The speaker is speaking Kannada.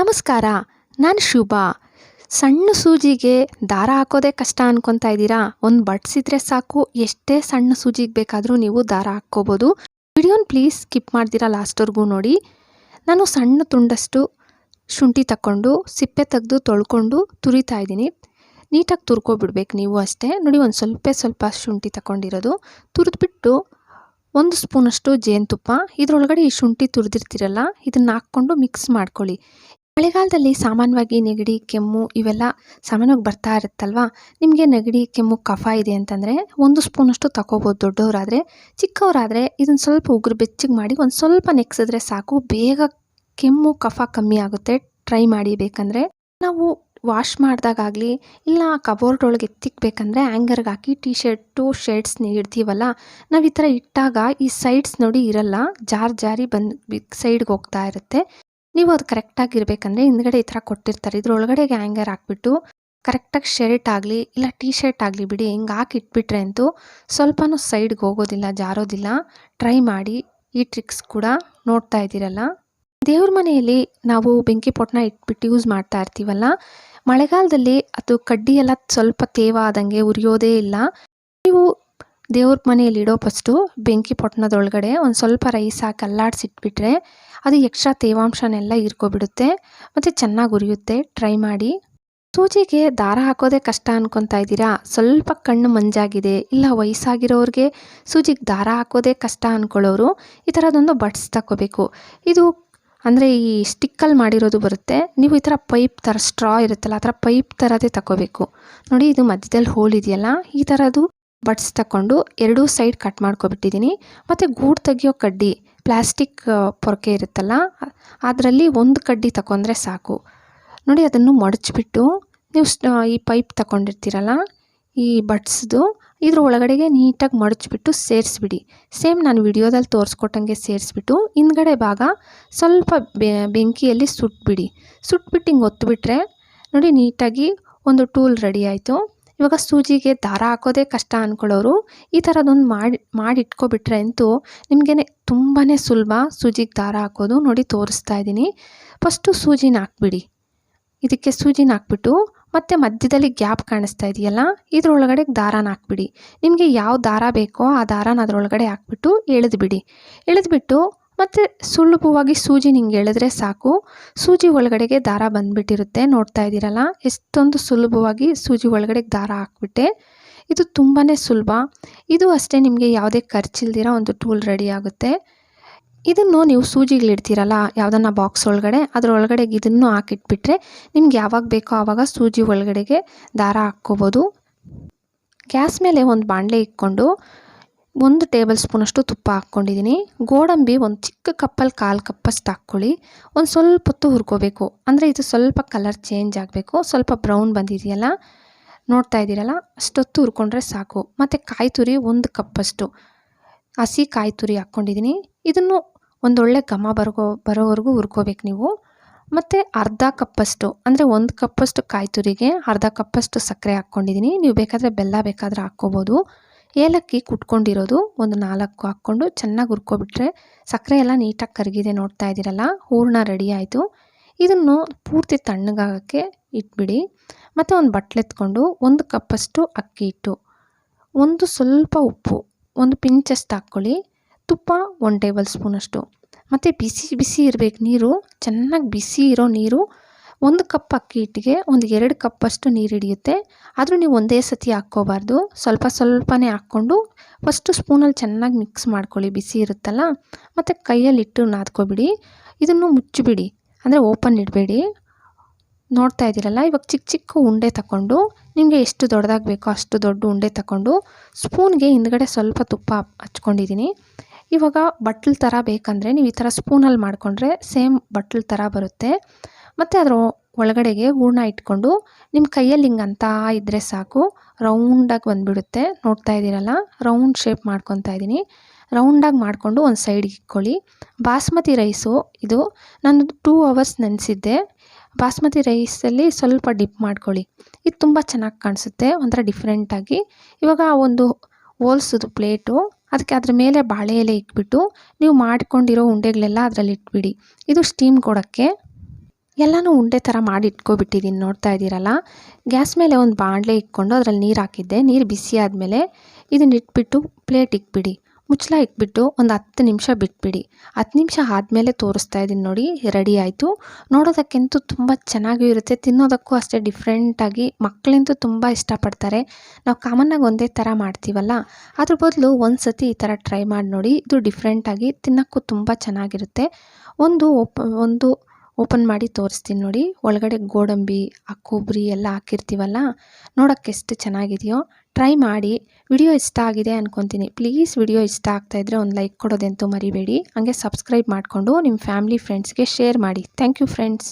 ನಮಸ್ಕಾರ, ನಾನು ಶುಭ. ಸಣ್ಣ ಸೂಜಿಗೆ ದಾರ ಹಾಕೋದೇ ಕಷ್ಟ ಅನ್ಕೊತಾ ಇದ್ದೀರಾ? ಒಂದು ಬಡ್ಸಿದ್ರೆ ಸಾಕು, ಎಷ್ಟೇ ಸಣ್ಣ ಸೂಜಿಗೆ ಬೇಕಾದರೂ ನೀವು ದಾರ ಹಾಕ್ಕೋಬೋದು. ವಿಡಿಯೋನ ಪ್ಲೀಸ್ ಸ್ಕಿಪ್ ಮಾಡ್ದಿರಾ ಲಾಸ್ಟ್ವರೆಗೂ ನೋಡಿ. ನಾನು ಸಣ್ಣ ತುಂಡಷ್ಟು ಶುಂಠಿ ತಗೊಂಡು ಸಿಪ್ಪೆ ತೆಗೆದು ತೊಳ್ಕೊಂಡು ತುರಿತಾ ಇದ್ದೀನಿ. ನೀಟಾಗಿ ತುರ್ಕೊಬಿಡ್ಬೇಕು ನೀವು ಅಷ್ಟೇ. ನೋಡಿ, ಒಂದು ಸ್ವಲ್ಪ ಸ್ವಲ್ಪ ಶುಂಠಿ ತಗೊಂಡಿರೋದು ತುರಿದ್ಬಿಟ್ಟು ಒಂದು ಸ್ಪೂನಷ್ಟು ಜೇನುತುಪ್ಪ. ಇದರೊಳಗಡೆ ಈ ಶುಂಠಿ ತುರಿದಿರ್ತೀರಲ್ಲ, ಇದನ್ನು ಹಾಕ್ಕೊಂಡು ಮಿಕ್ಸ್ ಮಾಡ್ಕೊಳ್ಳಿ. ಮಳೆಗಾಲದಲ್ಲಿ ಸಾಮಾನ್ಯವಾಗಿ ನೆಗಡಿ, ಕೆಮ್ಮು ಇವೆಲ್ಲ ಸಾಮಾನ್ಯವಾಗಿ ಬರ್ತಾ ಇರುತ್ತಲ್ವಾ? ನಿಮಗೆ ನೆಗಡಿ, ಕೆಮ್ಮು, ಕಫ ಇದೆ ಅಂತಂದರೆ ಒಂದು ಸ್ಪೂನಷ್ಟು ತಗೋಬೋದು ದೊಡ್ಡವರಾದರೆ. ಚಿಕ್ಕವರಾದರೆ ಇದನ್ನು ಸ್ವಲ್ಪ ಉಗುರು ಬೆಚ್ಚಗೆ ಮಾಡಿ ಒಂದು ಸ್ವಲ್ಪ ನೆಕ್ಸಿದ್ರೆ ಸಾಕು. ಬೇಗ ಕೆಮ್ಮು, ಕಫ ಕಮ್ಮಿ ಆಗುತ್ತೆ. ಟ್ರೈ ಮಾಡಿ ಬೇಕಂದರೆ. ನಾವು ವಾಶ್ ಮಾಡಿದಾಗಲಿ ಇಲ್ಲ ಕಬೋರ್ಡ್ ಒಳಗೆ ಎತ್ತಿಕ್ಬೇಕಂದ್ರೆ ಆ್ಯಂಗರ್ಗೆ ಹಾಕಿ ಟೀ ಶರ್ಟು ಶರ್ಟ್ಸ್ ಇಡ್ತೀವಲ್ಲ, ನಾವು ಈ ಥರ ಇಟ್ಟಾಗ ಈ ಸೈಡ್ಸ್ ನೋಡಿ ಇರಲ್ಲ. ಜಾರ್ ಜಾರಿ ಬಂದು ಸೈಡ್ಗೆ ಹೋಗ್ತಾ ಇರುತ್ತೆ. ನೀವು ಅದು ಕರೆಕ್ಟಾಗಿ ಇರಬೇಕಂದ್ರೆ ಹಿಂದ್ಗಡೆ ಈ ಥರ ಕೊಟ್ಟಿರ್ತಾರೆ. ಇದ್ರೊಳಗಡೆಗೆ ಹ್ಯಾಂಗರ್ ಹಾಕ್ಬಿಟ್ಟು ಕರೆಕ್ಟಾಗಿ ಶರ್ಟ್ ಆಗಲಿ, ಇಲ್ಲ ಟೀ ಶರ್ಟ್ ಆಗಲಿ ಬಿಡಿ, ಹಿಂಗೆ ಹಾಕಿ ಇಟ್ಬಿಟ್ರೆ ಅಂತೂ ಸ್ವಲ್ಪನೂ ಸೈಡ್ಗೆ ಹೋಗೋದಿಲ್ಲ, ಜಾರೋದಿಲ್ಲ. ಟ್ರೈ ಮಾಡಿ ಈ ಟ್ರಿಕ್ಸ್ ಕೂಡ ನೋಡ್ತಾ ಇದ್ದೀರಲ್ಲ. ದೇವ್ರ ಮನೆಯಲ್ಲಿ ನಾವು ಬೆಂಕಿ ಪೊಟ್ಟನ ಇಟ್ಬಿಟ್ಟು ಯೂಸ್ ಮಾಡ್ತಾ ಇರ್ತೀವಲ್ಲ. ಮಳೆಗಾಲದಲ್ಲಿ ಅದು ಕಡ್ಡಿ ಎಲ್ಲ ಸ್ವಲ್ಪ ತೇವ ಆದಂಗೆ ಉರಿಯೋದೇ ಇಲ್ಲ. ನೀವು ದೇವ್ರ ಮನೆಯಲ್ಲಿಡೋ ಫಸ್ಟು ಬೆಂಕಿ ಪೊಟ್ಟಣದೊಳಗಡೆ ಒಂದು ಸ್ವಲ್ಪ ರೈಸ್ ಹಾಕಿ ಅಲ್ಲಾಡಿಸಿಟ್ಬಿಟ್ರೆ ಅದು ಎಕ್ಸ್ಟ್ರಾ ತೇವಾಂಶನೆಲ್ಲ ಹೀರ್ಕೊಬಿಡುತ್ತೆ ಮತ್ತು ಚೆನ್ನಾಗಿ ಉರಿಯುತ್ತೆ. ಟ್ರೈ ಮಾಡಿ. ಸೂಜಿಗೆ ದಾರ ಹಾಕೋದೇ ಕಷ್ಟ ಅನ್ಕೊತಾ ಇದ್ದೀರಾ? ಸ್ವಲ್ಪ ಕಣ್ಣು ಮಂಜಾಗಿದೆ. ಇಲ್ಲ, ವಯಸ್ಸಾಗಿರೋರಿಗೆ ಸೂಜಿಗೆ ದಾರ ಹಾಕೋದೇ ಕಷ್ಟ ಅಂದ್ಕೊಳ್ಳೋರು ಈ ಥರದೊಂದು ಬಡ್ಸ್ ತಗೋಬೇಕು ಇದು ಅಂದರೆ ಈ ಸ್ಟಿಕ್ಕಲ್ಲಿ ಮಾಡಿರೋದು ಬರುತ್ತೆ. ನೀವು ಈ ಥರ ಪೈಪ್ ಥರ ಸ್ಟ್ರಾ ಇರುತ್ತಲ್ಲ, ಆ ಥರ ಪೈಪ್ ಥರದೇ ತಗೋಬೇಕು ನೋಡಿ, ಇದು ಮಧ್ಯದಲ್ಲಿ ಹೋಲ್ ಇದೆಯಲ್ಲ, ಈ ಥರದ್ದು ಬಡ್ಸ್ ತಗೊಂಡು ಎರಡೂ ಸೈಡ್ ಕಟ್ ಮಾಡ್ಕೊಬಿಟ್ಟಿದ್ದೀನಿ ಮತ್ತು ಗೂಡು ತೆಗಿಯೋ ಕಡ್ಡಿ ಪ್ಲಾಸ್ಟಿಕ್ ಪೊರಕೆ ಇರುತ್ತಲ್ಲ, ಅದರಲ್ಲಿ ಒಂದು ಕಡ್ಡಿ ತಗೊಂಡ್ರೆ ಸಾಕು. ನೋಡಿ, ಅದನ್ನು ಮಡಚಿಬಿಟ್ಟು ನೀವು ಈ ಪೈಪ್ ತಗೊಂಡಿರ್ತೀರಲ್ಲ ಈ ಬಟ್ಸ್ದು ಇದ್ರ ಒಳಗಡೆಗೆ ನೀಟಾಗಿ ಮಡಚಿಬಿಟ್ಟು ಸೇರಿಸ್ಬಿಡಿ. ಸೇಮ್ ನಾನು ವಿಡಿಯೋದಲ್ಲಿ ತೋರಿಸ್ಕೊಟ್ಟಂಗೆ ಸೇರಿಸ್ಬಿಟ್ಟು, ಹಿಂದ್ಗಡೆ ಭಾಗ ಸ್ವಲ್ಪ ಬೆಂಕಿಯಲ್ಲಿ ಸುಟ್ಬಿಡಿ. ಸುಟ್ಬಿಟ್ಟು ಹಿಂಗೆ ಒತ್ತಿಬಿಟ್ರೆ ನೋಡಿ, ನೀಟಾಗಿ ಒಂದು ಟೂಲ್ ರೆಡಿ ಆಯಿತು. ಇವಾಗ ಸೂಜಿಗೆ ದಾರ ಹಾಕೋದೇ ಕಷ್ಟ ಅಂದ್ಕೊಳ್ಳೋರು ಈ ಥರದೊಂದು ಮಾಡಿ ಇಟ್ಕೊಬಿಟ್ರೆ ಅಂತೂ ನಿಮಗೇನೆ ತುಂಬಾ ಸುಲಭ ಸೂಜಿಗೆ ದಾರ ಹಾಕೋದು ನೋಡಿ ತೋರಿಸ್ತಾ ಇದ್ದೀನಿ. ಫಸ್ಟು ಸೂಜಿನ ಹಾಕ್ಬಿಡಿ. ಇದಕ್ಕೆ ಸೂಜಿನ ಹಾಕ್ಬಿಟ್ಟು ಮತ್ತು ಮಧ್ಯದಲ್ಲಿ ಗ್ಯಾಪ್ ಕಾಣಿಸ್ತಾ ಇದೆಯಲ್ಲ, ಇದರೊಳಗಡೆ ದಾರಾನ ಹಾಕ್ಬಿಡಿ. ನಿಮಗೆ ಯಾವ ದಾರ ಬೇಕೋ ಆ ದಾರನ ಅದರೊಳಗಡೆ ಹಾಕ್ಬಿಟ್ಟು ಎಳೆದ್ಬಿಡಿ. ಎಳೆದ್ಬಿಟ್ಟು ಮತ್ತು ಸುಲಭವಾಗಿ ಸೂಜಿ ನಿಂಗೆ ಎಳೆದ್ರೆ ಸಾಕು. ಸೂಜಿ ಒಳಗಡೆಗೆ ದಾರ ಬಂದುಬಿಟ್ಟಿರುತ್ತೆ, ನೋಡ್ತಾ ಇದ್ದೀರಲ್ಲ? ಎಷ್ಟೊಂದು ಸುಲಭವಾಗಿ ಸೂಜಿ ಒಳಗಡೆ ದಾರ ಹಾಕ್ಬಿಟ್ಟೆ. ಇದು ತುಂಬಾ ಸುಲಭ. ಇದು ಅಷ್ಟೇ ನಿಮಗೆ ಯಾವುದೇ ಖರ್ಚಿಲ್ದಿರ ಒಂದು ಟೂಲ್ ರೆಡಿ ಆಗುತ್ತೆ. ಇದನ್ನು ನೀವು ಸೂಜಿಗಳಿಡ್ತೀರಲ್ಲ, ಯಾವುದನ್ನ ಬಾಕ್ಸ್ ಒಳಗಡೆ, ಅದರೊಳಗಡೆ ಇದನ್ನು ಹಾಕಿಟ್ಬಿಟ್ರೆ ನಿಮ್ಗೆ ಯಾವಾಗ ಬೇಕೋ ಆವಾಗ ಸೂಜಿ ಒಳಗಡೆಗೆ ದಾರ ಹಾಕ್ಕೋಬೋದು. ಗ್ಯಾಸ್ ಮೇಲೆ ಒಂದು ಬಾಣಲೆ ಇಟ್ಕೊಂಡು ಒಂದು ಟೇಬಲ್ ಸ್ಪೂನಷ್ಟು ತುಪ್ಪ ಹಾಕ್ಕೊಂಡಿದ್ದೀನಿ. ಗೋಡಂಬಿ ಒಂದು ಚಿಕ್ಕ ಕಪ್ಪಲ್ಲಿ ಕಾಲು ಕಪ್ಪಷ್ಟು ಹಾಕ್ಕೊಳ್ಳಿ. ಒಂದು ಸ್ವಲ್ಪ ಹೊತ್ತು ಹುರ್ಕೋಬೇಕು. ಅಂದರೆ ಇದು ಸ್ವಲ್ಪ ಕಲರ್ ಚೇಂಜ್ ಆಗಬೇಕು. ಸ್ವಲ್ಪ ಬ್ರೌನ್ ಬಂದಿದೆಯಲ್ಲ? ನೋಡ್ತಾ ಇದ್ದೀರಲ್ಲ? ಅಷ್ಟೊತ್ತು ಹುರ್ಕೊಂಡ್ರೆ ಸಾಕು. ಮತ್ತು ಕಾಯಿ ತುರಿ ಒಂದು ಕಪ್ಪಷ್ಟು ಹಸಿ ಕಾಯಿ ತುರಿ ಹಾಕ್ಕೊಂಡಿದ್ದೀನಿ. ಇದನ್ನು ಒಂದೊಳ್ಳೆ ಘಮ ಬರ್ಗೋ, ಬರೋವರೆಗೂ ಹುರ್ಕೋಬೇಕು ನೀವು. ಮತ್ತು ಅರ್ಧ ಕಪ್ಪಷ್ಟು ಅಂದರೆ ಒಂದು ಕಪ್ಪಷ್ಟು ಕಾಯಿ ತುರಿಗೆ, ಅರ್ಧ ಕಪ್ಪಷ್ಟು ಸಕ್ಕರೆ ಹಾಕ್ಕೊಂಡಿದ್ದೀನಿ. ನೀವು ಬೇಕಾದರೆ ಬೆಲ್ಲ ಬೇಕಾದರೆ ಹಾಕ್ಕೋಬೋದು. ಏಲಕ್ಕಿ ಕುಟ್ಕೊಂಡಿರೋದು ಒಂದು ನಾಲ್ಕು ಹಾಕ್ಕೊಂಡು ಚೆನ್ನಾಗಿ ಹುರ್ಕೊಬಿಟ್ರೆ ಸಕ್ಕರೆ ಎಲ್ಲ ನೀಟಾಗಿ ಕರಗಿದೆ ನೋಡ್ತಾ ಇದ್ದೀರಲ್ಲ, ಹೂರ್ಣ ರೆಡಿ ಆಯಿತು. ಇದನ್ನು ಪೂರ್ತಿ ತಣ್ಣಗಾಗೋಕ್ಕೆ ಇಟ್ಬಿಡಿ. ಮತ್ತು ಒಂದು ಬಟ್ಲೆತ್ಕೊಂಡು ಒಂದು ಕಪ್ಪಷ್ಟು ಅಕ್ಕಿ ಹಿಟ್ಟು, ಒಂದು ಸ್ವಲ್ಪ ಉಪ್ಪು, ಒಂದು ಪಿಂಚಷ್ಟು ಹಾಕ್ಕೊಳ್ಳಿ. ತುಪ್ಪ ಒಂದು ಟೇಬಲ್ ಸ್ಪೂನಷ್ಟು ಮತ್ತು ಬಿಸಿ ಬಿಸಿ ಇರಬೇಕು ನೀರು, ಚೆನ್ನಾಗಿ ಬಿಸಿ ಇರೋ ನೀರು ಒಂದು ಕಪ್ ಅಕ್ಕಿ ಹಿಟ್ಟಿಗೆ ಒಂದು ಎರಡು ಕಪ್ಪಷ್ಟು ನೀರು ಹಿಡಿಯುತ್ತೆ. ಆದರೂ ನೀವು ಒಂದೇ ಸತಿ ಹಾಕ್ಕೋಬಾರ್ದು. ಸ್ವಲ್ಪ ಸ್ವಲ್ಪನೇ ಹಾಕ್ಕೊಂಡು ಫಸ್ಟು ಸ್ಪೂನಲ್ಲಿ ಚೆನ್ನಾಗಿ ಮಿಕ್ಸ್ ಮಾಡ್ಕೊಳ್ಳಿ. ಬಿಸಿ ಇರುತ್ತಲ್ಲ? ಮತ್ತು ಕೈಯಲ್ಲಿಟ್ಟು ನಾದ್ಕೊಬಿಡಿ. ಇದನ್ನು ಮುಚ್ಚಿಬಿಡಿ. ಅಂದರೆ ಓಪನ್ ಇಡಬೇಡಿ. ನೋಡ್ತಾ ಇದ್ದೀರಲ್ಲ? ಇವಾಗ ಚಿಕ್ಕ ಚಿಕ್ಕ ಉಂಡೆ ತಗೊಂಡು ನಿಮಗೆ ಎಷ್ಟು ದೊಡ್ಡದಾಗಿ ಬೇಕೋ ಅಷ್ಟು ದೊಡ್ಡ ಉಂಡೆ ತಗೊಂಡು ಸ್ಪೂನ್ಗೆ ಹಿಂದ್ಗಡೆ ಸ್ವಲ್ಪ ತುಪ್ಪ ಹಚ್ಕೊಂಡಿದ್ದೀನಿ. ಇವಾಗ ಬಟ್ಲು ಥರ ಬೇಕಂದರೆ ನೀವು ಈ ಥರ ಸ್ಪೂನಲ್ಲಿ ಮಾಡಿಕೊಂಡ್ರೆ ಸೇಮ್ ಬಟ್ಲು ಥರ ಬರುತ್ತೆ. ಮತ್ತು ಅದರ ಒಳಗಡೆಗೆ ಹೂರ್ಣ ಇಟ್ಕೊಂಡು ನಿಮ್ಮ ಕೈಯಲ್ಲಿ ಹಿಂಗೆ ಅಂತ ಇದ್ದರೆ ಸಾಕು ರೌಂಡಾಗಿ ಬಂದುಬಿಡುತ್ತೆ. ನೋಡ್ತಾ ಇದ್ದೀರಲ್ಲ? ರೌಂಡ್ ಶೇಪ್ ಮಾಡ್ಕೊತಾ ಇದ್ದೀನಿ. ರೌಂಡಾಗಿ ಮಾಡಿಕೊಂಡು ಒಂದು ಸೈಡ್ಗೆ ಇಟ್ಕೊಳ್ಳಿ. ಬಾಸ್ಮತಿ ರೈಸು ಇದು ನಾನು ಟೂ ಅವರ್ಸ್ ನೆನೆಸಿದ್ದೆ. ಬಾಸ್ಮತಿ ರೈಸಲ್ಲಿ ಸ್ವಲ್ಪ ಡಿಪ್ ಮಾಡ್ಕೊಳ್ಳಿ. ಇದು ತುಂಬ ಚೆನ್ನಾಗಿ ಕಾಣಿಸುತ್ತೆ, ಒಂಥರ ಡಿಫ್ರೆಂಟಾಗಿ ಇವಾಗ ಒಂದು ಹೋಲ್ಸೋದು ಪ್ಲೇಟು ಅದಕ್ಕೆ ಅದ್ರ ಮೇಲೆ ಬಾಳೆ ಎಲೆ ಇಟ್ಬಿಟ್ಟು ನೀವು ಮಾಡಿಕೊಂಡಿರೋ ಉಂಡೆಗಳೆಲ್ಲ ಅದರಲ್ಲಿ ಇಟ್ಬಿಡಿ. ಇದು ಸ್ಟೀಮ್ ಕೊಡೋಕ್ಕೆ. ಎಲ್ಲನೂ ಉಂಡೆ ಥರ ಮಾಡಿ ಇಟ್ಕೊಬಿಟ್ಟಿದ್ದೀನಿ ನೋಡ್ತಾ ಇದ್ದೀರಲ್ಲ? ಗ್ಯಾಸ್ ಮೇಲೆ ಒಂದು ಬಾಣಲೆ ಇಟ್ಕೊಂಡು ಅದರಲ್ಲಿ ನೀರು ಹಾಕಿದ್ದೆ. ನೀರು ಬಿಸಿ ಆದಮೇಲೆ ಇದನ್ನ ಇಟ್ಬಿಟ್ಟು ಪ್ಲೇಟ್ ಇಕ್ಬಿಡಿ ಮುಚ್ಚಳ ಇಟ್ಬಿಟ್ಟು ಒಂದು ಹತ್ತು ನಿಮಿಷ ಬಿಟ್ಬಿಡಿ. ಹತ್ತು ನಿಮಿಷ ಆದಮೇಲೆ ತೋರಿಸ್ತಾ ಇದ್ದೀನಿ ನೋಡಿ, ರೆಡಿ ಆಯಿತು. ನೋಡೋದಕ್ಕಂತೂ ತುಂಬ ಚೆನ್ನಾಗೂ ಇರುತ್ತೆ. ತಿನ್ನೋದಕ್ಕೂ ಅಷ್ಟೇ ಡಿಫ್ರೆಂಟಾಗಿ ಮಕ್ಕಳಂತೂ ತುಂಬ ಇಷ್ಟಪಡ್ತಾರೆ. ನಾವು ಕಾಮನ್ನಾಗಿ ಒಂದೇ ಥರ ಮಾಡ್ತೀವಲ್ಲ? ಅದ್ರ ಬದಲು ಒಂದು ಸತಿ ಈ ಥರ ಟ್ರೈ ಮಾಡಿ ನೋಡಿ. ಇದು ಡಿಫ್ರೆಂಟಾಗಿ ತಿನ್ನೋಕ್ಕೂ ತುಂಬ ಚೆನ್ನಾಗಿರುತ್ತೆ. ಒಂದು ಒಪ್ಪ ಒಂದು ಓಪನ್ ಮಾಡಿ ತೋರಿಸ್ತೀನಿ ನೋಡಿ. ಒಳಗಡೆ ಗೋಡಂಬಿ, ಆ ಕೊಬ್ಬರಿ ಎಲ್ಲ ಹಾಕಿರ್ತೀವಲ್ಲ ನೋಡೋಕ್ಕೆ ಎಷ್ಟು ಚೆನ್ನಾಗಿದೆಯೋ. ಟ್ರೈ ಮಾಡಿ. ವಿಡಿಯೋ ಇಷ್ಟ ಆಗಿದೆ ಅಂದ್ಕೊತೀನಿ ಪ್ಲೀಸ್ ವಿಡಿಯೋ ಇಷ್ಟ ಆಗ್ತಾಯಿದ್ರೆ ಒಂದು ಲೈಕ್ ಕೊಡೋದಂತೂ ಮರಿಬೇಡಿ. ಹಾಗೆ ಸಬ್ಸ್ಕ್ರೈಬ್ ಮಾಡಿಕೊಂಡು ನಿಮ್ಮ ಫ್ಯಾಮಿಲಿ ಫ್ರೆಂಡ್ಸ್ಗೆ ಶೇರ್ ಮಾಡಿ. Thank you friends